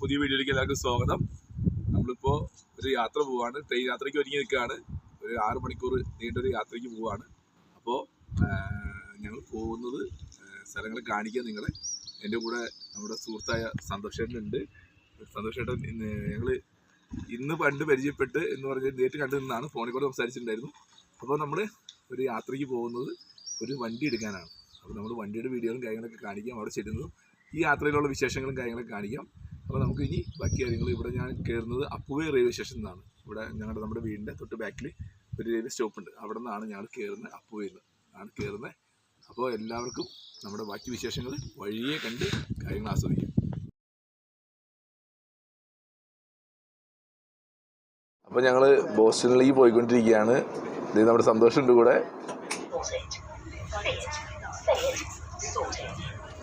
പുതിയ വീഡിയോയിലേക്ക് എല്ലാവർക്കും സ്വാഗതം. നമ്മളിപ്പോൾ ഒരു യാത്ര പോവാണ്. ട്രെയിൻ യാത്രയ്ക്ക് ഒരുങ്ങി നിൽക്കുകയാണ്. ഒരു ആറ് മണിക്കൂർ നീണ്ടൊരു യാത്രയ്ക്ക് പോവാണ്. അപ്പോൾ ഞങ്ങൾ പോകുന്നത് സ്ഥലങ്ങൾ കാണിക്കാൻ നിങ്ങളെ. എന്റെ കൂടെ നമ്മുടെ സുഹൃത്തായ സന്തോഷേട്ടനുണ്ട്. സന്തോഷേട്ടൻ ഇന്ന് ഞങ്ങൾ ഇന്ന് പണ്ട് പരിചയപ്പെട്ട് എന്ന് പറഞ്ഞ് നേരിട്ട് കണ്ടു നിന്നാണ്. ഫോണിൽ കൂടെ സംസാരിച്ചിട്ടുണ്ടായിരുന്നു. അപ്പോൾ നമ്മൾ ഒരു യാത്രയ്ക്ക് പോകുന്നത് ഒരു വണ്ടി എടുക്കാനാണ്. അപ്പോൾ നമ്മൾ വണ്ടിയുടെ വീഡിയോകളും കാര്യങ്ങളൊക്കെ കാണിക്കാം. അവിടെ ചെല്ലുന്നതും ഈ യാത്രയിലുള്ള വിശേഷങ്ങളും കാര്യങ്ങളൊക്കെ കാണിക്കാം. അപ്പോൾ നമുക്ക് ഇനി ബാക്കി കാര്യങ്ങൾ ഇവിടെ ഞാൻ കയറുന്നത് അപ്പുവേ റെയിൽവേ സ്റ്റേഷനിൽ നിന്നാണ് ഇവിടെ ഞങ്ങളുടെ നമ്മുടെ വീടിന്റെ തൊട്ട് ബാക്കിൽ ഒരു റെയിൽവേ സ്റ്റോപ്പ് ഉണ്ട്. അവിടെ നിന്നാണ് ഞങ്ങൾ കയറുന്നത് അപ്പുവയിൽ ആണ് കയറുന്നത് അപ്പോൾ എല്ലാവർക്കും നമ്മുടെ ബാക്കി വിശേഷങ്ങൾ വഴിയെ കണ്ട് കാര്യങ്ങൾ ആസ്വദിക്കാം. അപ്പോൾ ഞങ്ങൾ ബോസ്റ്റണിലേക്ക് പോയിക്കൊണ്ടിരിക്കുകയാണ്. ഇത് നമ്മുടെ സന്തോഷമുണ്ട് കൂടെ.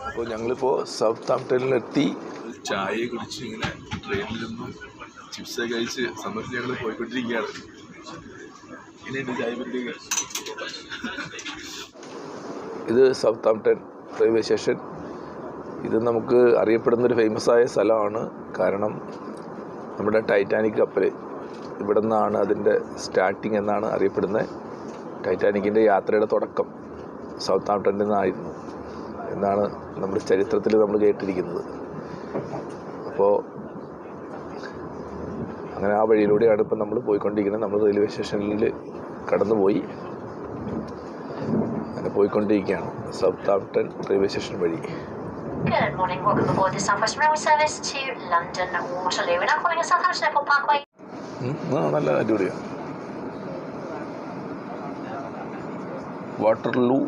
അപ്പോൾ ഞങ്ങളിപ്പോൾ സൗത്ത് ആംപ്ടണിലെത്തി. ചായ കുടിച്ച് ഇങ്ങനെ ട്രെയിനിലിരുന്ന് ചിപ്സ് കഴിച്ച് സമയത്ത് ഞങ്ങൾ പോയിക്കൊണ്ടിരിക്കുകയാണ്. ഇങ്ങനെയുണ്ട് ചായ പറ്റി ഇത് സൗത്ത് ആംപ്ടൺ റെയിൽവേ സ്റ്റേഷൻ ഇത് നമുക്ക് അറിയപ്പെടുന്നൊരു ഫേമസ് ആയ സ്ഥലമാണ്. കാരണം നമ്മുടെ ടൈറ്റാനിക് കപ്പൽ ഇവിടെ നിന്നാണ് അതിന്റെ സ്റ്റാർട്ടിങ് എന്നാണ് അറിയപ്പെടുന്നത്. ടൈറ്റാനിക്കിന്റെ യാത്രയുടെ തുടക്കം സൗത്ത് ആംപ്ടണിൽ നിന്നായിരുന്നു. എന്നാണ് നമ്മുടെ ചരിത്രത്തിൽ നമ്മൾ കേട്ടിരിക്കുന്നത്. അപ്പോൾ അങ്ങനെ ആ വഴിയിലൂടെയാണ് ഇപ്പം നമ്മൾ പോയിക്കൊണ്ടിരിക്കുന്നത്. നമ്മൾ റെയിൽവേ സ്റ്റേഷനിൽ കടന്നുപോയി. അങ്ങനെ പോയിക്കൊണ്ടിരിക്കുകയാണ്. സൗത്ത് ആംപ്ടൺ റെയിൽവേ സ്റ്റേഷൻ വഴി. Good morning, welcome aboard the Southwest Railway service to London. Waterloo. We're now calling at Southampton Airport Parkway. നല്ല അടിപൊളിയാണ് വാട്ടർലൂ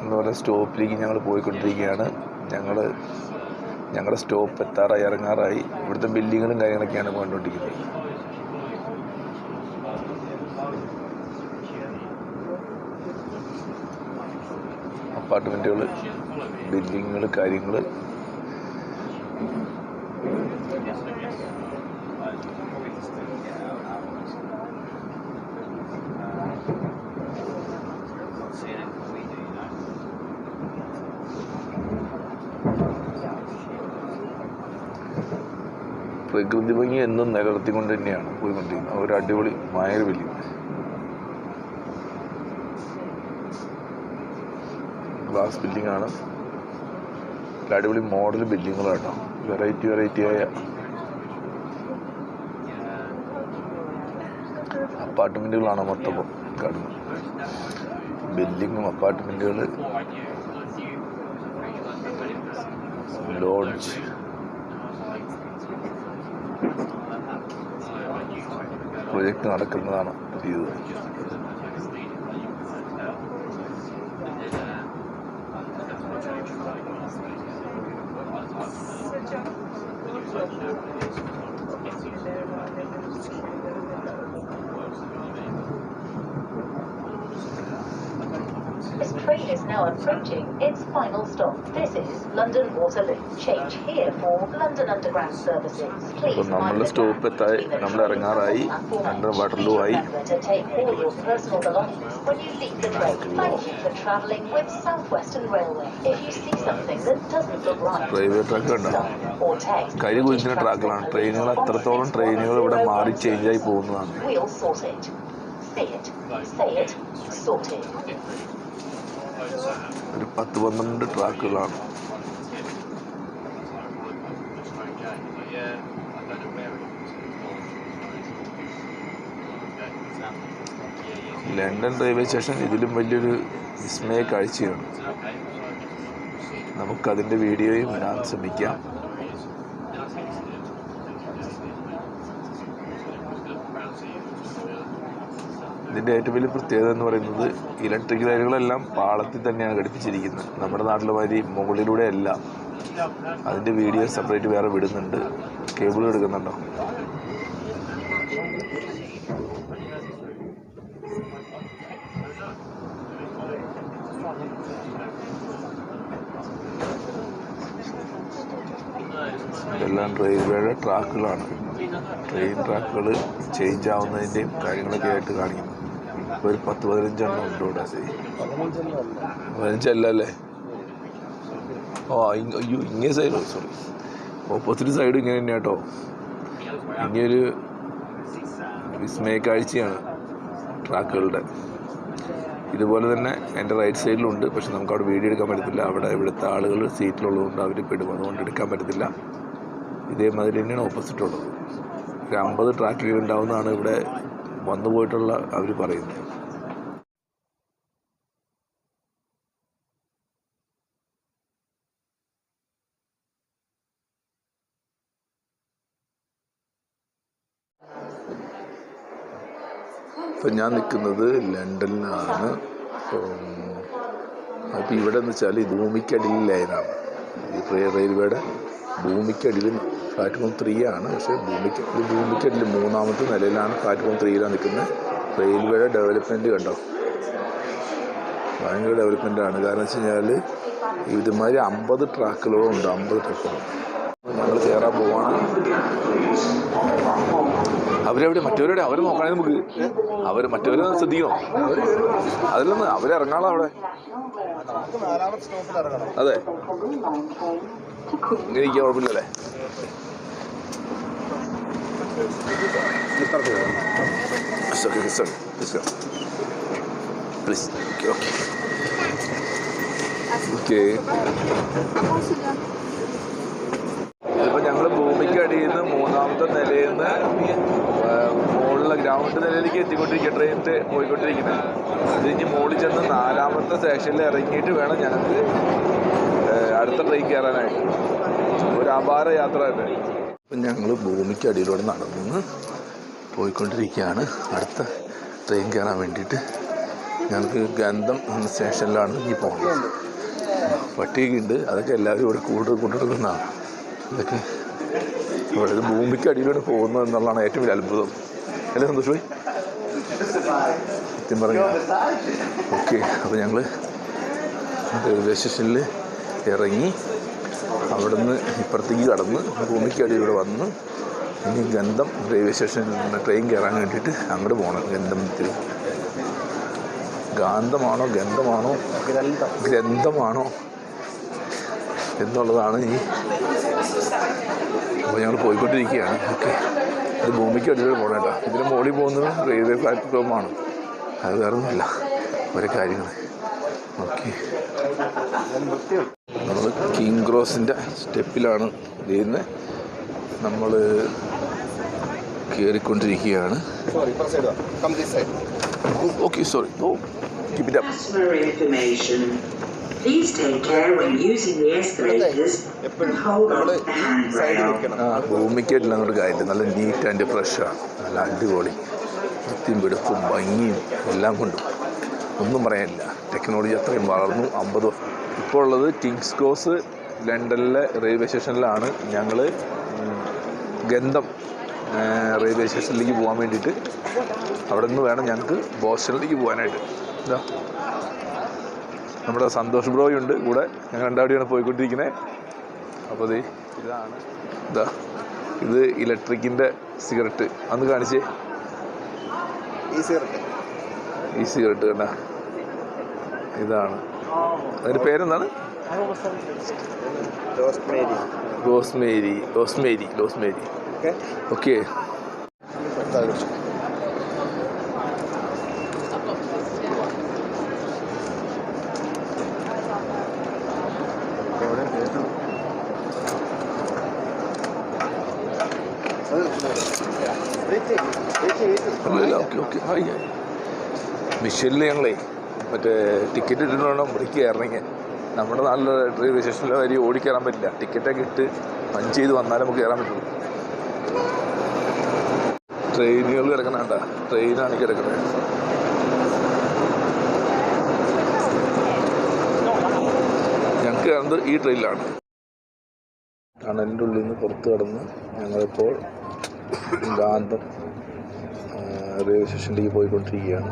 എന്ന് പറയുന്ന സ്റ്റോപ്പിലേക്ക് ഞങ്ങൾ പോയിക്കൊണ്ടിരിക്കുകയാണ്. ഞങ്ങൾ ഞങ്ങളുടെ സ്റ്റോപ്പ് എത്താറായി ഇറങ്ങാറായി. ഇവിടുത്തെ ബിൽഡിങ്ങുകളും കാര്യങ്ങളൊക്കെയാണ് കണ്ടുകൊണ്ടിരിക്കുന്നത് അപ്പാർട്ട്മെന്റുകൾ ബിൽഡിങ്ങുകൾ കാര്യങ്ങൾ പ്രകൃതി ഭംഗി എന്നും നിലനിർത്തിക്കൊണ്ട് തന്നെയാണ് പോയിക്കൊണ്ടിരിക്കുന്നത്. ഒരു അടിപൊളി മായർവലി ഗ്ലാസ് ബിൽഡിംഗ് ആണ്. അടിപൊളി മോഡൽ ബിൽഡിങ്ങുകളാട്ടോ വെറൈറ്റി വെറൈറ്റി ആയ അപ്പാർട്ട്മെന്റുകളാണ് മൊത്തം കാണുന്നത്. ബിൽഡിങ്ങും അപ്പാർട്ട്മെന്റുകൾ ലോഡ്ജ്. പ്രൊജക്റ്റ് നടക്കുന്നതാണ് പുതിയത് This train is now approaching its final stop. This is London Waterloo. Change here for London Underground services. Please so, നമ്മൾ സ്റ്റോപ്പ് എത്തായി നമ്മൾ ഇറങ്ങാറായി eight. വാട്ടർലൂ ആയി to take all your personal belongings when you leave the train. Thank you for travelling with Southwestern Railway. If you see something that doesn't look right, railway track കണ്ടോ. കരി കുഴിക്കുന്ന ട്രാക്കിലാണ് ട്രെയിനുകൾ അത്രത്തോളം ട്രെയിനുകൾ ഇവിടെ മാറി പോകുന്നതാണ് We'll sort it. See it, say it, sort it. ഒരു പത്ത് പന്ത്രണ്ട് ട്രാക്കുകളാണ്. ലണ്ടൻ റെയിൽവേ സ്റ്റേഷൻ ഇതിലും വലിയൊരു വിസ്മയ കാഴ്ചയാണ്. നമുക്കതിന്റെ വീഡിയോയും ഇടാൻ ശ്രമിക്കാം. ഇതിന്റെ ഏറ്റവും വലിയ പ്രത്യേകത എന്ന് പറയുന്നത് ഇലക്ട്രിക് ലൈനുകളെല്ലാം പാളത്തിൽ തന്നെയാണ് ഘടിപ്പിച്ചിരിക്കുന്നത്. നമ്മുടെ നാട്ടിലെ മാതിരി മുകളിലൂടെ അല്ല. അതിന്റെ വീഡിയോ സെപ്പറേറ്റ് വേറെ വിടുന്നുണ്ട്. കേബിൾ എടുക്കുന്നുണ്ടോ? ഇതെല്ലാം റെയിൽവേയുടെ ട്രാക്കുകളാണ്. ട്രെയിൻ ട്രാക്കുകൾ ചേഞ്ച് ആവുന്നതിന്റെയും കാര്യങ്ങളൊക്കെ ആയിട്ട് കാണിക്കുന്നു. ഒരു പത്ത് പതിനഞ്ചെണ്ണം ഉണ്ട് ഇവിടെ. പതിനഞ്ചല്ല അല്ലേ ഓ ഇങ് അയ്യോ ഇങ്ങനെ സൈഡ് സോറി ഓപ്പോസിറ്റ് സൈഡ് ഇങ്ങനെ തന്നെ കേട്ടോ ഇനിയൊരു വിസ്മയ കാഴ്ചയാണ് ട്രാക്കുകളുടെ. ഇതുപോലെ തന്നെ എന്റെ റൈറ്റ് സൈഡിലുണ്ട് പക്ഷെ നമുക്ക് അവിടെ വീഡിയോ എടുക്കാൻ പറ്റത്തില്ല. അവിടെ ഇവിടുത്തെ ആളുകൾ സീറ്റിലുള്ളതുകൊണ്ട് അവർ പെടും. അതുകൊണ്ട് എടുക്കാൻ പറ്റത്തില്ല. ഇതേമാതിരി തന്നെയാണ് ഓപ്പോസിറ്റ് ഉള്ളത്. ഒരു അമ്പത് ട്രാക്കുകൾ ഉണ്ടാവുന്നതാണ് ഇവിടെ വന്നു പോയിട്ടുള്ള അവർ പറയുന്നത്. ഇപ്പം ഞാൻ നിൽക്കുന്നത് ലണ്ടനിലാണ്. അപ്പോൾ ഇവിടെ എന്ന് വെച്ചാൽ ഭൂമിക്കടിയിൽ ലൈനാണ് റെയിൽവേയുടെ ഭൂമിക്കടിയിൽ പ്ലാറ്റ്ഫോം ത്രീ ആണ്. പക്ഷേ ഭൂമിക്ക് ഇത് ഭൂമിക്കടിയിൽ മൂന്നാമത്തെ നിലയിലാണ് പ്ലാറ്റ്ഫോം ത്രീയിലാണ് നിൽക്കുന്നത്. റെയിൽവേയുടെ ഡെവലപ്മെന്റ് കണ്ടോ? ഭയങ്കര ഡെവലപ്മെന്റ് ആണ്. കാരണം വെച്ച് കഴിഞ്ഞാൽ ഇതുമാതിരി അമ്പത് ട്രാക്കുകളും ഉണ്ട്. അമ്പത് ട്രാക്കുകളും. നമ്മൾ കയറാൻ പോവാണ്. അവരെവിടെ മറ്റവരുടെ അവർ നോക്കണേ നമുക്ക്. അവർ മറ്റവരെ ശ്രദ്ധിക്കണോ. അതിലൊന്ന് അവരിറങ്ങാളോ അവിടെ. അതെ. എനിക്ക് കുഴപ്പമില്ലല്ലേ? പ്ലീസ് ഓക്കെ ഓക്കെ ഓക്കെ ഇപ്പൊ ഞങ്ങൾ ഭൂമിക്ക് അടിയിൽ നിന്ന് മൂന്നാമത്തെ നിലയിൽ നിന്ന് ഗ്രൗണ്ട് നിലയിലേക്ക് എത്തിക്കൊണ്ടിരിക്കുക. ട്രെയിനിട്ട് പോയിക്കൊണ്ടിരിക്കുന്നത്. ഇനി മുകളിൽ ചെന്ന് നാലാമത്തെ സെക്ഷനിൽ ഇറങ്ങിയിട്ട് വേണം ഞങ്ങൾക്ക് അടുത്ത ട്രെയിൻ കയറാനായിട്ട്. ഒരു അപാര യാത്ര തന്നെ. ഇപ്പം ഞങ്ങൾ ഭൂമിക്ക് അടിയിലൂടെ നടന്ന് പോയിക്കൊണ്ടിരിക്കുകയാണ്. അടുത്ത ട്രെയിൻ കയറാൻ വേണ്ടിയിട്ട് ഞങ്ങൾക്ക് ഗന്ധം എന്ന സ്റ്റേഷനിലാണ് ഇനി പോകുന്നത് പട്ടികയുണ്ട് അതൊക്കെ എല്ലാവരും ഇവിടെ കൂടുതൽ കൊണ്ടെടുക്കുന്നതാണ് ഇതൊക്കെ ഇവിടെ ഭൂമിക്ക് അടിയിലൂടെ പോകുന്നത് എന്നുള്ളതാണ് ഏറ്റവും വലിയ അത്ഭുതം. അല്ലേ സന്തോഷമായി സത്യം പറഞ്ഞു. ഓക്കെ അപ്പോൾ ഞങ്ങൾ റെയിൽവേ സ്റ്റേഷനിൽ ഇറങ്ങി അവിടുന്ന് ഇപ്പുറത്തേക്ക് കടന്ന് ഭൂമിക്ക് അടിയിലൂടെ വന്ന് ഇനി ഗന്ധം റെയിൽവേ സ്റ്റേഷനിൽ നിന്ന് ട്രെയിൻ കയറാൻ വേണ്ടിയിട്ട് അങ്ങോട്ട് പോകണം ഗന്ധത്തിൽ ഗാന്ധമാണോ ഗന്ധമാണോ? ഗ്രന്ഥമാണോ? എന്നുള്ളതാണ് ഈ അപ്പോൾ ഞങ്ങൾ പോയിക്കൊണ്ടിരിക്കുകയാണ്. ഓക്കെ. ഇത് ഭൂമിക്ക് അടിയിലൂടെ പോകണം കേട്ടോ ഇതിന് മുകളിൽ പോകുന്നത് റെയിൽവേ പ്ലാറ്റ്ഫോമാണ് അത് വേറെ ഒന്നുമില്ല. ഓരോ കാര്യങ്ങൾ ഓക്കെ നമ്മൾ കിങ് ക്രോസിന്റെ സ്റ്റെപ്പിലാണ് ഇതിന്ന് നമ്മൾ കയറിക്കൊണ്ടിരിക്കുകയാണ്. Okay sorry oh keep Please take care when using the escalators and hold on to the handrail. ആ ഭൂമിക്കായിട്ടില്ല എന്നൊരു കാര്യമില്ല നല്ല നീറ്റ് ആൻഡ് ഫ്രഷാണ് നല്ല അടിപൊളി. വൃത്തിയും വെടുപ്പും ഭംഗിയും എല്ലാം കൊണ്ടും. ഒന്നും പറയാനില്ല. ടെക്നോളജി അത്രയും വളർന്നു. അമ്പത് വർഷം. ഇപ്പോൾ ഉള്ളത് കിങ്സ് ക്രോസ് ലണ്ടനിലെ റെയിൽവേ സ്റ്റേഷനിലാണ് ഞങ്ങൾ ഗന്ധം റെയിൽവേ സ്റ്റേഷനിലേക്ക് പോകാൻ വേണ്ടിയിട്ട്. അവിടെ നിന്ന് വേണം ഞങ്ങൾക്ക് ബോസ്റ്റണിലേക്ക് പോകാനായിട്ട് ഇതാ. നമ്മുടെ സന്തോഷ് ബ്രോയും ഉണ്ട് കൂടെ. ഞങ്ങൾ രണ്ടാവിടെയാണ് പോയിക്കൊണ്ടിരിക്കുന്നത് അപ്പോൾ ദേ ഇതാണ്. ഇതാ ഇത് ഇലക്ട്രിക്കിന്റെ സിഗരറ്റ്. അന്ന് കാണിച്ചേ. ഈ സിഗരറ്റ്. ഈ സിഗരറ്റ് കണ്ട. ഇതാണ്. അതിന്റെ പേരെന്താണ്? Rosemary. Rosemary rosemary okay okay അല്ലല്ല ഓക്കെ ഓക്കെ ആയി ആയി മിഷനിൽ ഞങ്ങളേ മറ്റേ ടിക്കറ്റ് ഇട്ടിട്ട് വേണം ഇറങ്ങി നമ്മുടെ നല്ല റെയിൽവേ സ്റ്റേഷനിലെ വരി ഓടിക്കയറാൻ പറ്റില്ല. ടിക്കറ്റൊക്കെ ഇട്ട് പഞ്ച് ചെയ്ത് വന്നാലേ നമുക്ക് കയറാൻ പറ്റുള്ളൂ. ട്രെയിനുകൾ കിടക്കണണ്ട ട്രെയിനാണ് കിടക്കുന്നത് ഞങ്ങൾക്ക് കയറുന്നത് ഈ ട്രെയിനിലാണ് ടണലിന്റെ ഉള്ളിൽ നിന്ന് പുറത്ത് കടന്ന് ഞങ്ങളിപ്പോൾ ഗാന്ധം റെയിൽവേ സ്റ്റേഷനിലേക്ക് പോയിക്കൊണ്ടിരിക്കുകയാണ്.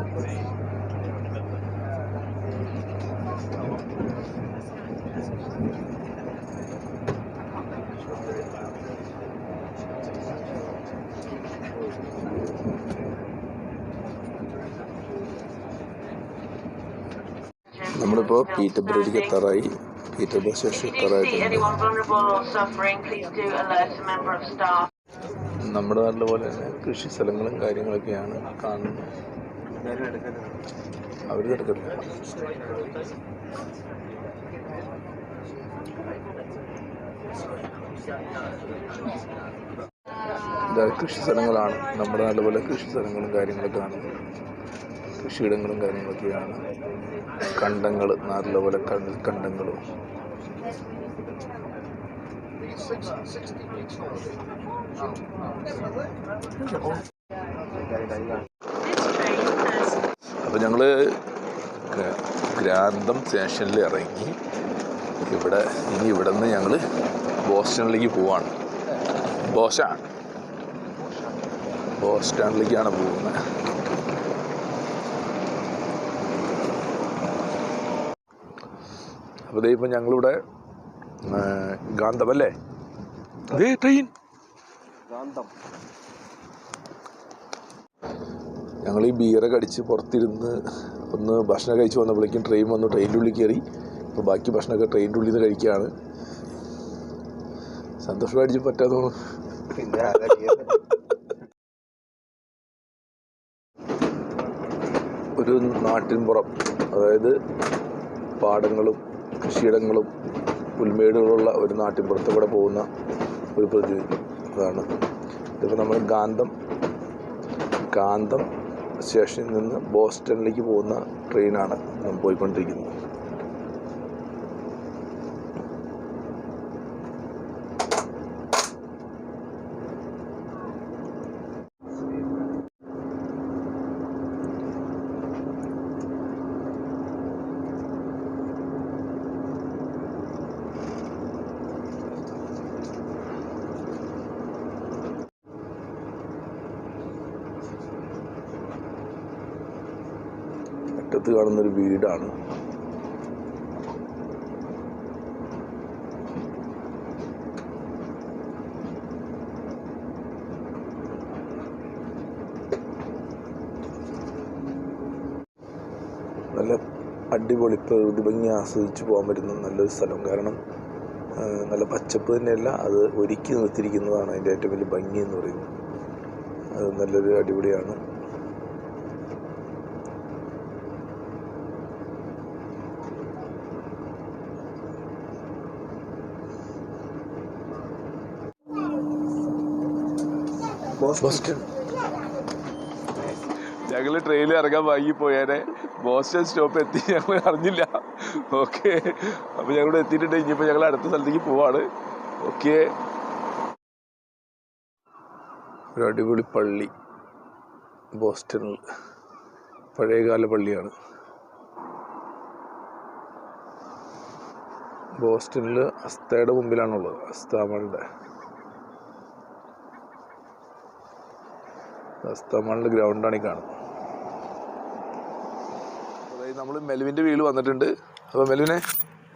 നമ്മളിപ്പോൾ പീറ്റബ്രയിലേക്ക് എത്താറായി. പീറ്റർബർഗ് സ്റ്റേഷൻ എത്താറായി എത്താറായിട്ടുണ്ട്. നമ്മുടെ നാട്ടിലെ പോലെ തന്നെ കൃഷി സ്ഥലങ്ങളും കാര്യങ്ങളൊക്കെയാണ് കാണുന്നത്. അവർ എടുക്കില്ല ഇതാ കൃഷി സ്ഥലങ്ങളാണ്. നമ്മുടെ നാട്ടിലെ പോലെ കൃഷി സ്ഥലങ്ങളും കാര്യങ്ങളൊക്കെ കാണുന്നത്. കൃഷിയിടങ്ങളും കാര്യങ്ങളൊക്കെയാണ്. കണ്ടങ്ങൾ നാട്ടിലെ പോലെ കണ്ട കണ്ടങ്ങളും അപ്പോൾ ഞങ്ങൾ ഗ്രാന്തം സ്റ്റേഷനിൽ ഇറങ്ങി. ഇവിടെ ഇനി ഇവിടെ നിന്ന് ഞങ്ങൾ ബോസ്റ്റണിലേക്ക് പോവാണ്. ബോസ്റ്റാണ് ബോസ്റ്റാണിലേക്കാണ് പോകുന്നത്. അപ്പോൾ ഇപ്പം ഞങ്ങളിവിടെ ഗാന്ധം അല്ലേ? അതേ ട്രെയിൻ. ഞങ്ങൾ ഈ ബിയറൊക്കെ അടിച്ച് പുറത്തിരുന്ന് ഒന്ന് ഭക്ഷണം കഴിച്ച് വന്നപ്പോഴേക്കും ട്രെയിൻ വന്നു ട്രെയിനിന്റെ ഉള്ളിൽ കയറി. ഇപ്പോൾ ബാക്കി ഭക്ഷണമൊക്കെ ട്രെയിനിന്റെ ഉള്ളിൽ നിന്ന് കഴിക്കുകയാണ്. സന്തോഷമായിട്ട് പറ്റാതെ ഒരു നാട്ടിൻപുറം അതായത് പാടങ്ങളും കൃഷിയിടങ്ങളും പുൽമേടുകളുള്ള ഒരു നാട്ടിൻപുറത്ത് കൂടെ പോകുന്ന ഒരു പ്രതി അതാണ് ഇതിപ്പോൾ നമ്മൾ ഗാന്ധം ഗാന്ധം സ്റ്റേഷനിൽ നിന്ന് ബോസ്റ്റണിലേക്ക് പോകുന്ന ട്രെയിനാണ് പോയിക്കൊണ്ടിരിക്കുന്നത്. കാണുന്നൊരു വീടാണ്. നല്ല അടിപൊളി പ്രകൃതി ഭംഗി ആസ്വദിച്ച് പോകാൻ പറ്റുന്ന നല്ലൊരു സ്ഥലം. കാരണം നല്ല പച്ചപ്പ് തന്നെയല്ല അത് ഒരുക്കി നിർത്തിയിരിക്കുന്നതാണ് അതിന്റെ ഏറ്റവും വലിയ ഭംഗി എന്ന് പറയുന്നത്. അത് നല്ലൊരു അടിപൊളിയാണ്. ബോസ്റ്റൺ. ഞങ്ങൾ ട്രെയിനിൽ ഇറങ്ങാൻ വൈകി പോയേനെ ബോസ്റ്റൺ സ്റ്റോപ്പ് എത്തി. ഞങ്ങൾ അറിഞ്ഞില്ല. ഓക്കെ അപ്പോൾ ഞങ്ങളിവിടെ എത്തിയിട്ടുണ്ട്. ഇനിയിപ്പോൾ ഞങ്ങൾ അടുത്ത സ്ഥലത്തേക്ക് പോവാണ്. ഓക്കെ ഒരു അടിപൊളി പള്ളി. ബോസ്റ്റണിൽ. പഴയകാല പള്ളിയാണ്. ബോസ്റ്റണിൽ അസ്തയുടെ മുമ്പിലാണുള്ളത്. അസ്താമളുടെ അസ്താമളുടെ ഗ്രൗണ്ടാണ് ഈ കാണുന്നത്. അതായത് നമ്മൾ മെലുവിന്റെ വീട് വന്നിട്ടുണ്ട്. അപ്പോൾ മെലുവിനെ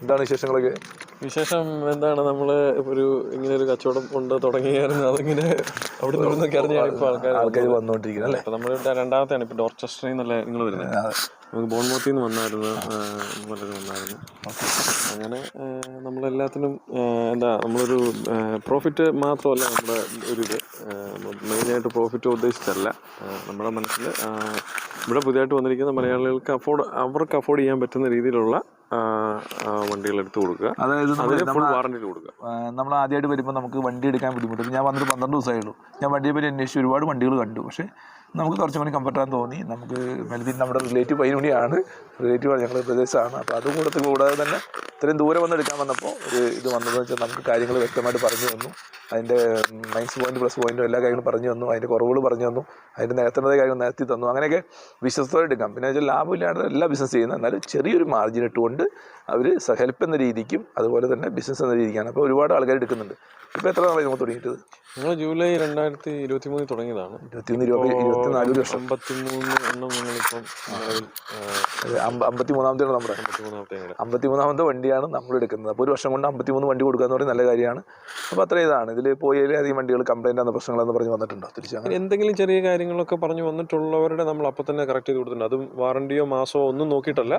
എന്താണ് വിശേഷങ്ങളൊക്കെ? വിശേഷം എന്താണ്? നമ്മൾ ഒരു ഇങ്ങനെ ഒരു കച്ചവടം കൊണ്ട് തുടങ്ങിയായിരുന്നു. അതിങ്ങനെ അവിടെ നിന്നൊക്കെ അറിഞ്ഞാണ് ഇപ്പോൾ ആൾക്കാർ ആൾക്കാർ വന്നുകൊണ്ടിരിക്കുന്നത് അല്ലേ? അപ്പോൾ നമ്മൾ രണ്ടാമത്തെയാണ്. ഇപ്പോൾ ഡോർച്ചസ്റ്ററിൽ നിന്നല്ല നിങ്ങൾ വരുന്നത്. നമുക്ക് ബോൺമോത്തിൽ നിന്ന് വന്നായിരുന്നു. വന്നായിരുന്നു അങ്ങനെ നമ്മളെല്ലാത്തിനും എന്താ നമ്മളൊരു പ്രോഫിറ്റ് മാത്രമല്ല നമ്മുടെ ഒരു ഇത്. മെയിനായിട്ട് പ്രോഫിറ്റ് ഉദ്ദേശിച്ചല്ല നമ്മുടെ മനസ്സിൽ ഇവിടെ പുതിയതായിട്ട് വന്നിരിക്കുന്ന മലയാളികൾക്ക് അഫോർഡ് അവർക്ക് അഫോർഡ് ചെയ്യാൻ പറ്റുന്ന രീതിയിലുള്ള വണ്ടികൾ എടുത്തു കൊടുക്കുക. അതായത് വാറണ്ടി കൊടുക്കുക. നമ്മൾ ആദ്യമായിട്ട് വരുമ്പോൾ നമുക്ക് വണ്ടി എടുക്കാൻ ബുദ്ധിമുട്ടുണ്ട് ഞാൻ വന്നിട്ട് പന്ത്രണ്ട് ദിവസമായുള്ളൂ ഞാൻ വണ്ടിയെ പറ്റി അന്വേഷിച്ച് ഒരുപാട് വണ്ടികൾ കണ്ടു. പക്ഷേ നമുക്ക് കുറച്ച് മണി കംഫർട്ടാന്ന് തോന്നി. നമുക്ക് മെൽബിൻ നമ്മുടെ റിലേറ്റീവ് പയ്യനുണിയാണ് റിലേറ്റീവാണ് ഞങ്ങളുടെ പ്രദേശമാണ്. അപ്പോൾ അതും കൂടെ കൂടാതെ തന്നെ ഇത്രയും ദൂരെ വന്ന് എടുക്കാൻ വന്നപ്പോൾ ഒരു ഇത് വന്നതെന്ന് വെച്ചാൽ നമുക്ക് കാര്യങ്ങൾ വ്യക്തമായിട്ട് പറഞ്ഞു തന്നു. അതിന്റെ മൈനസ് പോയിന്റ് പ്ലസ് പോയിന്റും എല്ലാ കാര്യങ്ങളും പറഞ്ഞു തന്നു. അതിന്റെ കുറവുകൾ പറഞ്ഞു തന്നു. അതിന്റെ നേരത്തേണ്ട കാര്യങ്ങൾ നിരത്തി തന്നു. അങ്ങനെയൊക്കെ വിശ്വസ്തയോടെ എടുക്കാം. പിന്നെ വെച്ചാൽ ലാഭമില്ലാണ്ട് എല്ലാ ബിസിനസ് ചെയ്യുന്നത്. എന്നാലും ചെറിയൊരു മാർജിൻ ഇട്ടുകൊണ്ട് അവർ ഹെൽപ്പ് എന്ന രീതിക്കും അതുപോലെ തന്നെ ബിസിനസ് എന്ന രീതിക്കാണ്. അപ്പോൾ ഒരുപാട് ആൾക്കാർ എടുക്കുന്നുണ്ട്. ഇപ്പോൾ എത്ര നാളായി നമ്മൾ തുടങ്ങിയിട്ട് ഞങ്ങൾ ജൂലൈ രണ്ടായിരത്തി ഇരുപത്തി മൂന്നിൽ തുടങ്ങിയതാണ്. ഇരുപത്തിമൂന്ന് രൂപ ഇരുപത്തി ലക്ഷം അമ്പത്തിമൂന്ന് എണ്ണം നിങ്ങളിപ്പം അമ്പത്തി മൂന്നാമത്തെ നമ്മുടെ. അമ്പത്തി മൂന്നാമത്തെ വണ്ടിയാണ് നമ്മൾ എടുക്കുന്നത്. അപ്പോൾ ഒരു വർഷം കൊണ്ട് അമ്പത്തി മൂന്ന് വണ്ടി കൊടുക്കുക എന്ന് പറയുന്നത് നല്ല കാര്യമാണ്. അപ്പോൾ അത്ര ഇതാണ്. ഇതിൽ പോയാലേ അധികം വണ്ടികൾ കംപ്ലൈന്റ് ആണ് പ്രശ്നങ്ങളെന്ന് പറഞ്ഞ് വന്നിട്ടുണ്ടോ? തിരിച്ചു അങ്ങനെ? എന്തെങ്കിലും ചെറിയ കാര്യങ്ങളൊക്കെ പറഞ്ഞു വന്നിട്ടുള്ളവരുടെ നമ്മൾ അപ്പം തന്നെ കറക്റ്റ് ചെയ്ത് കൊടുത്തിട്ടുണ്ട്. അതും വാറണ്ടിയോ മാസമോ ഒന്നും നോക്കിയിട്ടല്ല.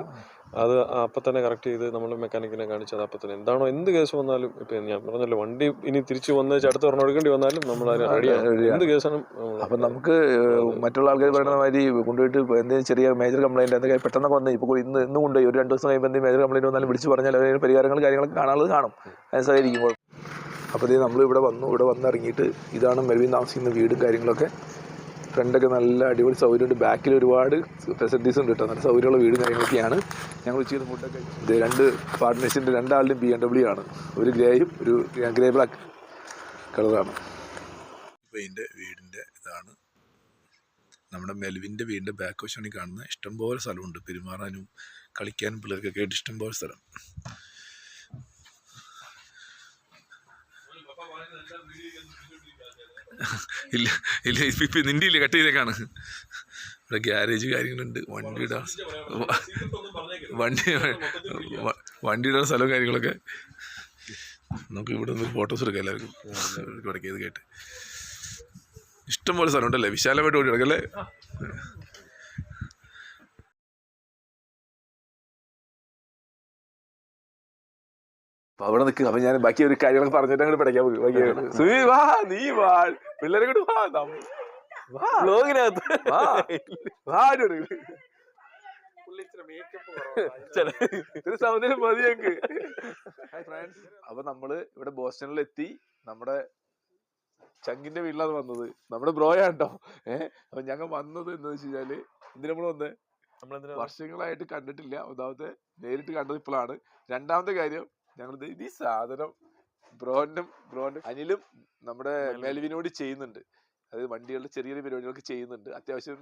അത് അപ്പം തന്നെ കറക്റ്റ് ചെയ്ത് നമ്മൾ മെക്കാനിക്കിനെ കാണിച്ച് അത് അപ്പം തന്നെ. എന്താണോ എന്ത് കേസ് വന്നാലും ഇപ്പം ഞാൻ പറഞ്ഞല്ലോ വണ്ടി ഇനി തിരിച്ചു വന്ന് അടുത്ത് പറഞ്ഞു കൊടുക്കേണ്ടി വന്നാലും നമ്മൾ അതിന് റെഡിയാണ് എന്ത് കേസാണ് അപ്പം നമുക്ക് മറ്റുള്ള ആൾക്കാർ പറയുന്ന മാതിരി കൊണ്ടുപോയിട്ട് ഇപ്പൊ എന്തെങ്കിലും ചെറിയ മേജർ കംപ്ലൈന്റ് എന്തെങ്കിലും പെട്ടെന്ന് വന്ന് ഇപ്പോൾ ഇന്ന് ഇന്ന് കൊണ്ടുപോയി. ഒരു രണ്ട് ദിവസം കഴിയുമ്പോൾ എന്തെങ്കിലും മേജർ കംപ്ലൈന്റ് വന്നാലും വിളിച്ചു പറഞ്ഞാൽ അതിന് പരിഹാരങ്ങൾ കാര്യങ്ങളൊക്കെ കാണാനുള്ളത് കാണും. അതിന് അപ്പോൾ ഇത് നമ്മൾ ഇവിടെ വന്നു ഇവിടെ വന്നിറങ്ങിയിട്ട് ഇതാണ് മെൽവിൻ താമസിക്കുന്ന വീടും കാര്യങ്ങളൊക്കെ. ഫ്രണ്ടൊക്കെ നല്ല അടിപൊളി സൗകര്യമുണ്ട്. ബാക്കിൽ ഒരുപാട് ഫെസിലിറ്റീസ് ഉണ്ട് കേട്ടോ. നല്ല സൗകര്യമുള്ള വീടും കാര്യങ്ങളൊക്കെയാണ്. ഞങ്ങൾ ഉച്ചയ്ക്ക് ഫുഡൊക്കെ ഇത് രണ്ട് പാർട്ട്നേഴ്സിന്റെ രണ്ടാളുടെയും ബി എം ഡബ്ല്യു ആണ്. ഒരു ഗ്രേയും ഒരു ഗ്രേ ബ്ലാക്ക് കളറാണ് ഇതിന്റെ വീടിന്റെ ഇതാണ്. നമ്മുടെ മെൽവിന്റെ വീടിന്റെ ബാക്ക് വശമാണ് കാണുന്നത്. ഇഷ്ടംപോലെ സ്ഥലമുണ്ട്. പെരുമാറാനും കളിക്കാനും പിള്ളേർക്കൊക്കെ ആയിട്ട് ഇഷ്ടംപോലെ സ്ഥലം. ഇല്ല ഇല്ല ഇപ്പം നിന്റെ ഇല്ല കട്ട് ചെയ്തേക്കാണ് ഇവിടെ ഗ്യാരേജ് കാര്യങ്ങളുണ്ട്. വണ്ടിയുടെ വണ്ടി വണ്ടിയുടെ സ്ഥലവും കാര്യങ്ങളൊക്കെ നമുക്ക് ഇവിടെ നിന്ന് ഫോട്ടോസ് എടുക്കാം എല്ലാവർക്കും. കിടക്കിയത് കേട്ട്. ഇഷ്ടംപോലെ സ്ഥലമുണ്ടല്ലേ വിശാലമായിട്ട് ഓടി കിടക്കല്ലേ അപ്പൊ അവിടെ നിൽക്കുക അപ്പൊ ഞാൻ ബാക്കി ഒരു കാര്യങ്ങളൊക്കെ പറഞ്ഞിട്ട് അങ്ങോട്ട് പഠിക്കാൻ പോകും ബാക്കി സുവി വാ നീ വാ. പിള്ളേരെ കൂടെ വാ നമ്മ- വാ. ബ്ലോഗിനകത്ത്. മതി ഞങ്ങക്ക്. ഹായ് ഫ്രണ്ട്സ് അപ്പൊ നമ്മൾ ഇവിടെ ബോസ്റ്റണിൽ എത്തി നമ്മുടെ ചങ്കിന്റെ വീട്ടിലാണ് വന്നത്. നമ്മുടെ ബ്രോയാണ്ടോ ഏഹ് അപ്പൊ ഞങ്ങൾ വന്നത് എന്ന് വെച്ച് കഴിഞ്ഞാൽ എന്തിനാ നമ്മൾ വന്നേ? നമ്മളെന്തിനാ വർഷങ്ങളായിട്ട് കണ്ടിട്ടില്ല. ഒന്നാമത്തെ നേരിട്ട് കണ്ടത് ഇപ്പോഴാണ് രണ്ടാമത്തെ കാര്യം ഞങ്ങൾ ഈ സാധനം ബ്രോനും ബ്രോനും അനിലും നമ്മുടെ മെൽവിനോട് ചെയ്യുന്നുണ്ട്. അത് വണ്ടികളുടെ ചെറിയ ചെറിയ പരിപാടികളൊക്കെ ചെയ്യുന്നുണ്ട്. അത്യാവശ്യം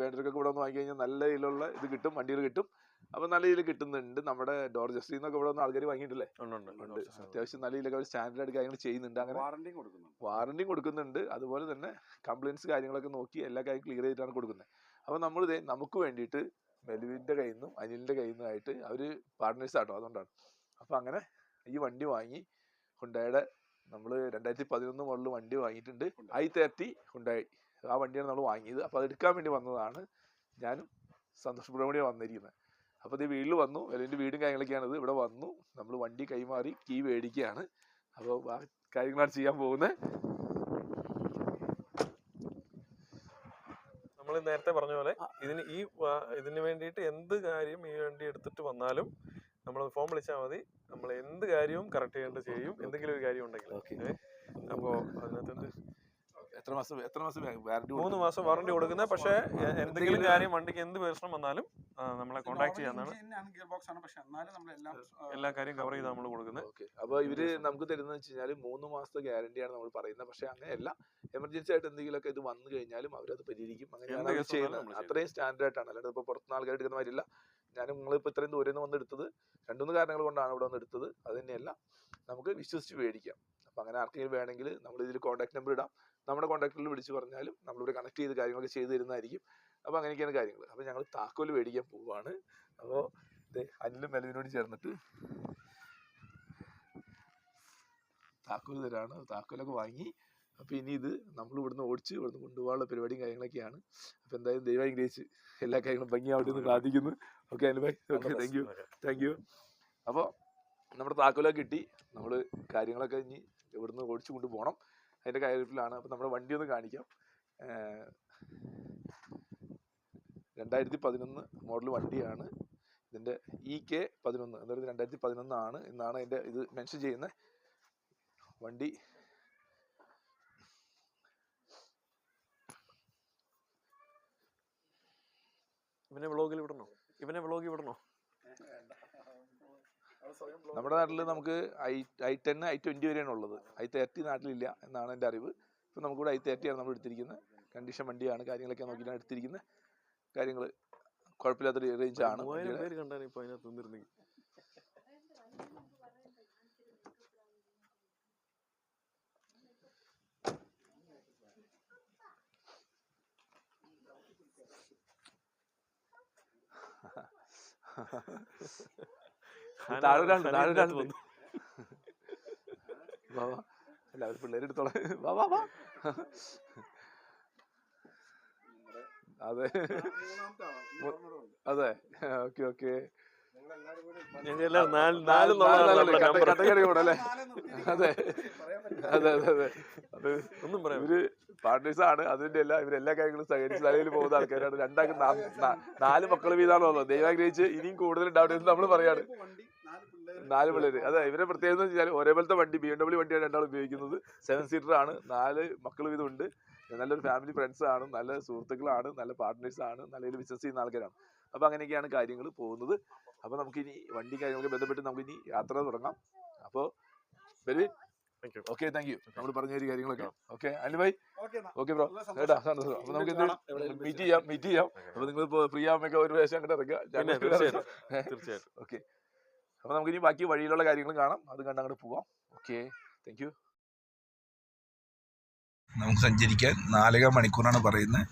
വേണ്ടവർക്കൊക്കെ ഇവിടെ വന്ന് വാങ്ങി കഴിഞ്ഞാൽ നല്ല രീതിയിലുള്ള ഇത് കിട്ടും വണ്ടികൾ കിട്ടും. അപ്പൊ നല്ല രീതിയിൽ കിട്ടുന്നുണ്ട്. നമ്മുടെ ഡോർ ജസ്റ്റിൽ നിന്നൊക്കെ ഇവിടെ വന്ന് ആൾക്കാർ വാങ്ങിയിട്ടില്ലേ ഉണ്ട്. അത്യാവശ്യം നല്ല രീതിയിലൊക്കെ സ്റ്റാൻഡേർഡ് കാര്യങ്ങൾ ചെയ്യുന്നുണ്ട്. അങ്ങനെ വാറണ്ടിയും കൊടുക്കുന്നുണ്ട്. അതുപോലെ തന്നെ കംപ്ലയിൻസ് കാര്യങ്ങളൊക്കെ നോക്കി എല്ലാ കാര്യം ക്ലിയർ ചെയ്തിട്ടാണ് കൊടുക്കുന്നത്. അപ്പൊ നമ്മൾ നമുക്ക് വേണ്ടിയിട്ട് മെലുവിന്റെ കയ്യിൽ നിന്നും അനിലിന്റെ കയ്യിൽ നിന്നും ആയിട്ട് അവർ പാർട്ട്നേഴ്സ് ആട്ടോ. അതുകൊണ്ടാണ്. അപ്പോൾ അങ്ങനെ ഈ വണ്ടി വാങ്ങി ഹുണ്ടായുടെ നമ്മൾ രണ്ടായിരത്തി പതിനൊന്ന് മുതൽ വണ്ടി വാങ്ങിയിട്ടുണ്ട്. ഐ തേർട്ടി ഹുണ്ടായി ആ വണ്ടിയാണ് നമ്മൾ വാങ്ങിയത്. അപ്പോൾ അത് എടുക്കാൻ വേണ്ടി വന്നതാണ്. ഞാനും സന്തോഷ് സുബ്രഹ്മണ്യം വന്നിരിക്കുന്നത് അപ്പോൾ ഇത് വീട്ടിൽ വന്നു. എന്റെ വീടും കാര്യങ്ങളൊക്കെയാണ് ഇത് ഇവിടെ വന്നു. നമ്മൾ വണ്ടി കൈമാറി കീ മേടിക്കുകയാണ്. അപ്പോൾ ആ കാര്യങ്ങളാണ് ചെയ്യാൻ പോകുന്നത് നമ്മൾ നേരത്തെ പറഞ്ഞ പോലെ ഇതിന് ഈ ഇതിന് വേണ്ടിയിട്ട് എന്ത് കാര്യം ഈ വണ്ടി എടുത്തിട്ട് വന്നാലും നമ്മൾ ഫോൺ വിളിച്ചാൽ മതി. നമ്മൾ എന്ത് കാര്യവും കറക്റ്റ് ചെയ്യേണ്ട ചെയ്യും. എന്തെങ്കിലും ഒരു കാര്യം ഉണ്ടെങ്കിൽ. അപ്പോ അപ്പോൾ അതിനകത്ത് എത്ര മാസം എത്ര മാസം വാറണ്ടി മൂന്ന് മാസം വാറണ്ടി കൊടുക്കുന്നത് പക്ഷേ എന്തെങ്കിലും കാര്യം വണ്ടിക്ക് എന്ത് പ്രശ്നം വന്നാലും നമ്മളെ കോൺടാക്ട് ചെയ്യാന്നാണ്. ഗിയർ ബോക്സ് ആണ്. പക്ഷെ എന്നാലും നമ്മളെല്ലാം എല്ലാ കാര്യവും കവർ ചെയ്ത് നമ്മൾ കൊടുക്കുന്നത് അപ്പൊ അപ്പോൾ ഇവർ നമുക്ക് തരുന്നത് വെച്ച് കഴിഞ്ഞാൽ മൂന്ന് മാസത്തെ ഗ്യാരണ്ടിയാണ് നമ്മൾ പറയുന്നത്. പക്ഷേ അങ്ങനെയല്ല. എമർജൻസി ആയിട്ട് എന്തെങ്കിലും ഒക്കെ ഇത് വന്നു കഴിഞ്ഞാലും അവരത് പരിഹരിക്കും. അങ്ങനെയാണ് ചെയ്യുന്നത്. അത്രയും സ്റ്റാൻഡേർഡ് ആണ് അല്ലാണ്ട് ഇപ്പോൾ പുറത്തുനിന്ന് ആൾക്കാർ എടുക്കുന്ന മാതിരില്ല ഞാൻ നിങ്ങളിപ്പോൾ ഇത്രയും ദൂരെ നിന്ന് വന്ന് എടുത്തത് രണ്ടുമൂന്ന് കാരണങ്ങൾ കൊണ്ടാണ് ഇവിടെ വന്നെടുത്തത് അത് തന്നെയല്ല നമുക്ക് വിശ്വസിച്ച് മേടിക്കാം അപ്പം അങ്ങനെ ആർക്കെങ്കിലും വേണമെങ്കിൽ നമ്മൾ ഇതിൽ കോൺടാക്ട് നമ്പർ ഇടാം. നമ്മുടെ കോൺടാക്റ്റിൽ വിളിച്ച് പറഞ്ഞാലും നമ്മളിവിടെ കണക്ട് ചെയ്ത് കാര്യങ്ങളൊക്കെ ചെയ്ത് തരുന്നതായിരിക്കും. അപ്പോൾ അങ്ങനെയൊക്കെയാണ് കാര്യങ്ങൾ അപ്പോൾ ഞങ്ങൾ താക്കോൽ മേടിക്കാൻ പോവാണ്. അപ്പോൾ അനിലും മെലവിനോട് ചേർന്നിട്ട് താക്കോൽ തരാണ്. താക്കോലൊക്കെ വാങ്ങി. അപ്പോൾ ഇനി ഇത് നമ്മൾ ഇവിടുന്ന് ഓടിച്ച് ഇവിടുന്ന് കൊണ്ടുപോകാനുള്ള പരിപാടിയും കാര്യങ്ങളൊക്കെയാണ്. അപ്പോൾ എന്തായാലും ദൈവം അനുഗ്രഹിച്ച് എല്ലാ കാര്യങ്ങളും ഭംഗിയാവട്ടെ എന്ന് പ്രാർത്ഥിക്കുന്നു. Okay Anubhai okay thank you thank you അപ്പോൾ നമ്മുടെ താക്കോലൊക്കെ കിട്ടി. നമ്മൾ കാര്യങ്ങളൊക്കെ ഇനി ഇവിടുന്ന് ഓടിച്ചു കൊണ്ട് പോകണം അതിന്റെ കാര്യത്തിലാണ്. അപ്പോൾ നമ്മുടെ വണ്ടി ഒന്ന് കാണിക്കാം. രണ്ടായിരത്തി പതിനൊന്ന് മോഡൽ വണ്ടിയാണ്. ഇതിന്റെ ഇ കെ പതിനൊന്ന് അതായത് രണ്ടായിരത്തി പതിനൊന്നാണ് എന്നാണ് അതിന്റെ ഇത് മെൻഷൻ ചെയ്യുന്നത് വണ്ടി പിന്നെ വ്ളോഗിൽ വിടണോ? ഇവനെ ബ്ലോഗ് വിടണോ നമ്മുടെ നാട്ടിൽ നമുക്ക് I I ten I twenty വരെയാണ് ഉള്ളത്. ഐ തേർട്ടി നാട്ടിലില്ല എന്നാണ് എന്റെ അറിവ്. ഇപ്പം നമുക്കിവിടെ ഐ തേർട്ടിയാണ് നമ്മൾ എടുത്തിരിക്കുന്നത്. കണ്ടീഷൻ വണ്ടിയാണ് കാര്യങ്ങളൊക്കെ നോക്കിയിട്ടാണ് എടുത്തിരിക്കുന്നത്. കാര്യങ്ങൾ കുഴപ്പമില്ലാത്തൊരു റേഞ്ച് ആണ് മൂവായിരം വണ്ടിയുടെ. പേര് കണ്ടാണ് ഇപ്പൊ അതിനകത്ത് നിന്നിരുന്നെങ്കിൽ താഴെ ഒരാളുണ്ട്, താഴെ ഒരാളുണ്ട്. വാ വാ. എല്ലാവരും പിള്ളേരെ എടുത്തോളാം. വാ വാ വാ. അതെ. അതെ. Okay okay. അതെ. അതെ അതെ. അതെ അത്. ഒന്നും പറയാം ഇവർ പാർട്ട്നേഴ്സ് ആണ്. അതിന്റെ എല്ലാ ഇവരെല്ലാ കാര്യങ്ങളും സഹകരിച്ച് തലയിൽ പോകുന്ന ആൾക്കാരാണ്. രണ്ടാൾക്ക് നാല് മക്കൾ വീതാണല്ലോ ദൈവാഗ്രഹിച്ച് ഇനിയും കൂടുതൽ ഡൗട്ട് എന്ന് നമ്മൾ പറയാണ്. നാല് പിള്ളേര്. അതെ ഇവരെ പ്രത്യേകത എന്ന് വെച്ചാൽ ഒരേപോലത്തെ വണ്ടി ബി എം ഡബ്ല്യൂ വണ്ടിയാണ് രണ്ടാൾ ഉപയോഗിക്കുന്നത്. സെവൻ സീറ്റർ ആണ്. നാല് മക്കൾ വീതം ഉണ്ട് നല്ലൊരു ഫാമിലി ഫ്രണ്ട്സ് ആണ്. നല്ല സുഹൃത്തുക്കളാണ്. നല്ല പാർട്ട്നേഴ്സ് ആണ്. നല്ല രീതിയിൽ ബിസിനസ് ചെയ്യുന്ന ആൾക്കാരാണ്. അപ്പൊ അങ്ങനെയൊക്കെയാണ് കാര്യങ്ങൾ പോകുന്നത്. അപ്പൊ നമുക്ക് ഇനി വണ്ടി കാര്യങ്ങളൊക്കെ ബന്ധപ്പെട്ട് നമുക്ക് ഇനി യാത്ര തുടങ്ങാം. അപ്പോൾ very Thank you. Okay thank you നമ്മൾ പറഞ്ഞ ഒരു കാര്യങ്ങളൊക്കെ. ഓക്കെ അനുഭായ് ഓക്കെ ബ്രോ കേട്ടാ? അപ്പൊ നമുക്ക്. മീറ്റ് ചെയ്യാം മീറ്റ് ചെയ്യാം. അപ്പൊ നിങ്ങൾ ഇപ്പൊ ഫ്രീ ആവുമ്പോ ഒരു വേഷം അങ്ങോട്ട് ഇറക്കുക തീർച്ചയായിട്ടും. ഓക്കെ അപ്പൊ നമുക്ക് ഇനി ബാക്കി വഴിയിലുള്ള കാര്യങ്ങളും കാണാം. അത് കണ്ട് അങ്ങോട്ട് പോവാം. ഓക്കെ താങ്ക് യു നമുക്ക് സഞ്ചരിക്കാൻ നാലര മണിക്കൂറാണ് പറയുന്നത്.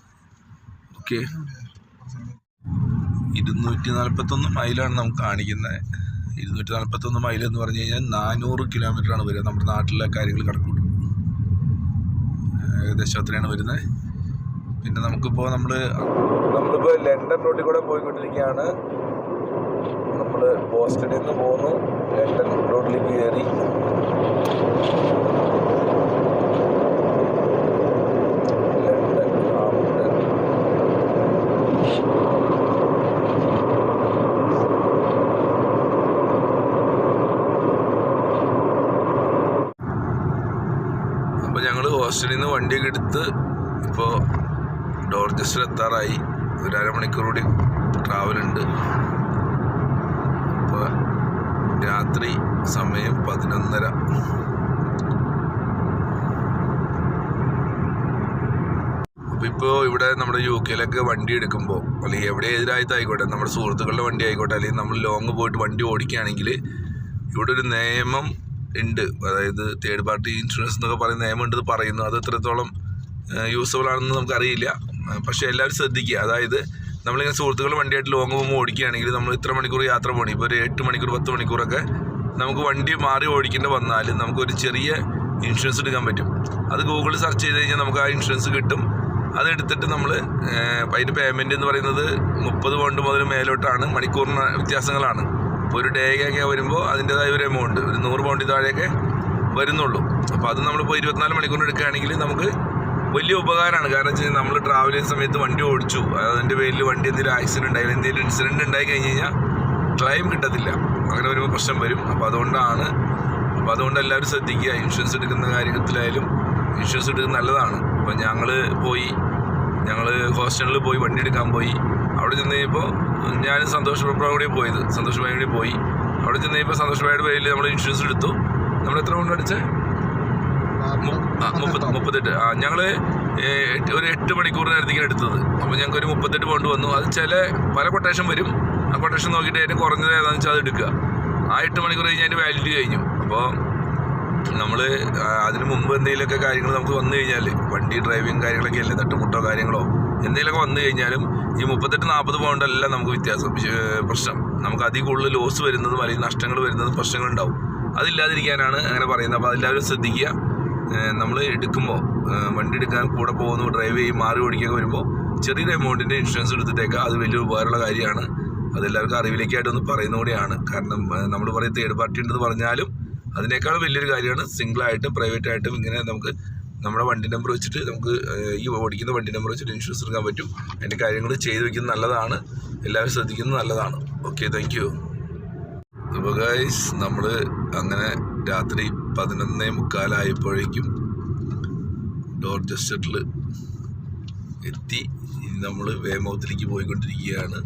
ഓക്കെ ഇരുന്നൂറ്റി നാൽപ്പത്തൊന്ന് മൈലാണ് നമുക്ക് കാണിക്കുന്നത്. ഇരുന്നൂറ്റി നാൽപ്പത്തൊന്ന് മൈൽ എന്ന് പറഞ്ഞു കഴിഞ്ഞാൽ നാനൂറ് ആണ് വരിക. നമ്മുടെ നാട്ടിലെ കാര്യങ്ങൾ കണക്കൂട്ടും. ഏകദേശം അത്രയാണ് വരുന്നത്. പിന്നെ നമുക്കിപ്പോൾ നമ്മൾ നമ്മളിപ്പോൾ ലണ്ടൻ റോഡിൽ കൂടെ പോയിക്കൊണ്ടിരിക്കുകയാണ്. നമ്മൾ ബോസ്റ്റണിൽ നിന്ന് പോന്നു ലണ്ടൻ റോഡിലേക്ക് കയറി. ലണ്ടൻ ആംപ്ടൺ അപ്പോൾ ഞങ്ങൾ ഹോസ്റ്റലിൽ നിന്ന് വണ്ടിയൊക്കെ എടുത്ത് ഇപ്പോൾ ഡോർജസ്റ്റിൽ എത്താറായി. ഒരു അരമണിക്കൂർ കൂടി ട്രാവലുണ്ട് അപ്പോൾ രാത്രി സമയം പതിനൊന്നര. അപ്പോൾ ഇപ്പോൾ ഇവിടെ നമ്മുടെ യു കെയിലൊക്കെ വണ്ടി എടുക്കുമ്പോൾ അല്ലെങ്കിൽ എവിടെ എതിരായിട്ടായിക്കോട്ടെ നമ്മുടെ സുഹൃത്തുക്കളുടെ വണ്ടി ആയിക്കോട്ടെ അല്ലെങ്കിൽ നമ്മൾ ലോങ് പോയിട്ട് വണ്ടി ഓടിക്കുകയാണെങ്കിൽ ഇവിടെ ഒരു നിയമം ഉണ്ട്. അതായത് തേർഡ് പാർട്ടി ഇൻഷുറൻസ് എന്നൊക്കെ പറയുന്ന നിയമം ഉണ്ടെന്ന് പറയുന്നു. അത് എത്രത്തോളം യൂസബിൾ ആണെന്ന് നമുക്കറിയില്ല. പക്ഷേ എല്ലാവരും ശ്രദ്ധിക്കുക. അതായത് നമ്മളിങ്ങനെ സുഹൃത്തുക്കൾ വണ്ടിയായിട്ട് ലോങ് പോകുമ്പോൾ ഓടിക്കുകയാണെങ്കിൽ നമ്മൾ ഇത്ര മണിക്കൂർ യാത്ര പോകണം. ഇപ്പോൾ ഒരു എട്ട് മണിക്കൂർ പത്ത് മണിക്കൂറൊക്കെ നമുക്ക് വണ്ടി മാറി ഓടിക്കേണ്ടി വന്നാൽ നമുക്കൊരു ചെറിയ ഇൻഷുറൻസ് എടുക്കാൻ പറ്റും. അത് ഗൂഗിളിൽ സെർച്ച് ചെയ്ത് കഴിഞ്ഞാൽ നമുക്ക് ആ ഇൻഷുറൻസ് കിട്ടും. അതെടുത്തിട്ട് നമ്മൾ അതിന്റെ പേയ്മെന്റ് എന്ന് പറയുന്നത് മുപ്പത് പൗണ്ട് മുതൽ മേലോട്ടാണ്. മണിക്കൂറിന് വ്യത്യാസങ്ങളാണ്. ഇപ്പോൾ ഒരു ഡേക്കൊക്കെ വരുമ്പോൾ അതിന്റെതായ ഒരു എമൗണ്ട് ഒരു നൂറ് പൗണ്ടിൽ താഴെയൊക്കെ വരുന്നുള്ളൂ. അപ്പോൾ അത് നമ്മളിപ്പോൾ ഇരുപത്തിനാല് മണിക്കൂർ എടുക്കുകയാണെങ്കിൽ നമുക്ക് വലിയ ഉപകാരമാണ്. കാരണം വെച്ച് കഴിഞ്ഞാൽ നമ്മൾ ട്രാവൽ ചെയ്യുന്ന സമയത്ത് വണ്ടി ഓടിച്ചു. അതിന്റെ പേരിൽ വണ്ടി എന്തെങ്കിലും ആക്സിഡന്റ് ഉണ്ടായി എന്തെങ്കിലും ഇൻസിഡന്റ് ഉണ്ടായി കഴിഞ്ഞ് കഴിഞ്ഞാൽ ക്ലെയിം കിട്ടത്തില്ല. അങ്ങനെ വരുമ്പോൾ പ്രശ്നം വരും. അപ്പോൾ അതുകൊണ്ടാണ് അപ്പോൾ അതുകൊണ്ട് എല്ലാവരും ശ്രദ്ധിക്കുക. ഇൻഷുറൻസ് എടുക്കുന്ന കാര്യത്തിലായാലും ഇൻഷുറൻസ് എടുക്കുന്നത് നല്ലതാണ്. അപ്പോൾ ഞങ്ങൾ പോയി ഞങ്ങൾ ഹോസ്റ്റലിൽ പോയി വണ്ടി എടുക്കാൻ പോയി. അവിടെ ചെന്ന് കഴിഞ്ഞപ്പോൾ ഞാൻ സന്തോഷ് ബാബുടെ പോയത്. സന്തോഷ് ഭായി കൂടെ പോയി. അവിടെ ചെന്ന് കഴിഞ്ഞപ്പോൾ സന്തോഷ് ഭായിയുടെ പേരിൽ നമ്മൾ ഇൻഷുറൻസ് എടുത്തു. നമ്മൾ എത്ര കൊണ്ട് അടിച്ചേ മുപ്പത്തെട്ട്. ആ ഞങ്ങൾ ഒരു എട്ട് മണിക്കൂറിനായിരുന്നു എടുത്തത്. അപ്പോൾ ഞങ്ങൾക്ക് ഒരു മുപ്പത്തെട്ട് പൗണ്ട് വന്നു. അത് ചില പല കൊട്ടേഷൻ വരും. ആ കൊട്ടേഷൻ നോക്കിയിട്ട് ഏറ്റവും കുറഞ്ഞത് ഏതാണെന്ന് വെച്ചാൽ അത് എടുക്കുക. ആ എട്ട് മണിക്കൂർ കഴിഞ്ഞ് അതിന്റെ വാലിഡിറ്റി കഴിഞ്ഞു. അപ്പോൾ നമ്മൾ അതിന് മുമ്പ് എന്തെങ്കിലുമൊക്കെ കാര്യങ്ങൾ നമുക്ക് വന്നു കഴിഞ്ഞാൽ വണ്ടി ഡ്രൈവിങ് കാര്യങ്ങളൊക്കെ അല്ലേ തട്ടുമുട്ടോ കാര്യങ്ങളോ എന്തെങ്കിലുമൊക്കെ വന്നു കഴിഞ്ഞാലും ഈ മുപ്പത്തെട്ട് നാൽപ്പത് പൗണ്ടല്ല നമുക്ക് വ്യത്യാസം. പ്രശ്നം. നമുക്ക് അധികം കൂടുതൽ ലോസ് വരുന്നതും അല്ലെങ്കിൽ നഷ്ടങ്ങൾ വരുന്നതും പ്രശ്നങ്ങളുണ്ടാവും. അതില്ലാതിരിക്കാനാണ് അങ്ങനെ പറയുന്നത്. അപ്പോൾ അതെല്ലാവരും ശ്രദ്ധിക്കുക. നമ്മൾ എടുക്കുമ്പോൾ വണ്ടി എടുക്കാൻ കൂടെ പോകുന്നു ഡ്രൈവ് ചെയ്യും മാറി ഓടിക്കൊക്കെ വരുമ്പോൾ ചെറിയൊരു എമൗണ്ടിന്റെ ഇൻഷുറൻസ് എടുത്തിട്ടേക്കാം. അത് വലിയ ഉപകാരമുള്ള കാര്യമാണ്. അതെല്ലാവർക്കും അറിവിലേക്കായിട്ട് ഒന്ന് പറയുന്നതുകൂടിയാണ് കാരണം നമ്മൾ പറയും തേർഡ് പാർട്ടി ഉണ്ടെന്ന് പറഞ്ഞാലും അതിനേക്കാൾ വലിയൊരു കാര്യമാണ്. സിംഗിളായിട്ടും പ്രൈവറ്റായിട്ടും ഇങ്ങനെ നമുക്ക് നമ്മുടെ വണ്ടി നമ്പർ വെച്ചിട്ട് നമുക്ക് ഈ ഓടിക്കുന്ന വണ്ടി നമ്പർ വെച്ചിട്ട് ഇൻഷുറൻസ് എടുക്കാൻ പറ്റും. അതിന്റെ കാര്യങ്ങൾ ചെയ്തു വെക്കുന്നത് നല്ലതാണ്. എല്ലാവരും ശ്രദ്ധിക്കുന്നത് നല്ലതാണ്. ഓക്കെ താങ്ക് യു അപ്പോൾ ഗൈസ് നമ്മൾ അങ്ങനെ രാത്രി പതിനൊന്നേ മുക്കാലായപ്പോഴേക്കും ഡോർ ജസ്റ്റിൽ എത്തി. ഇനി നമ്മൾ വേമൗത്തിലേക്ക് പോയിക്കൊണ്ടിരിക്കുകയാണ്.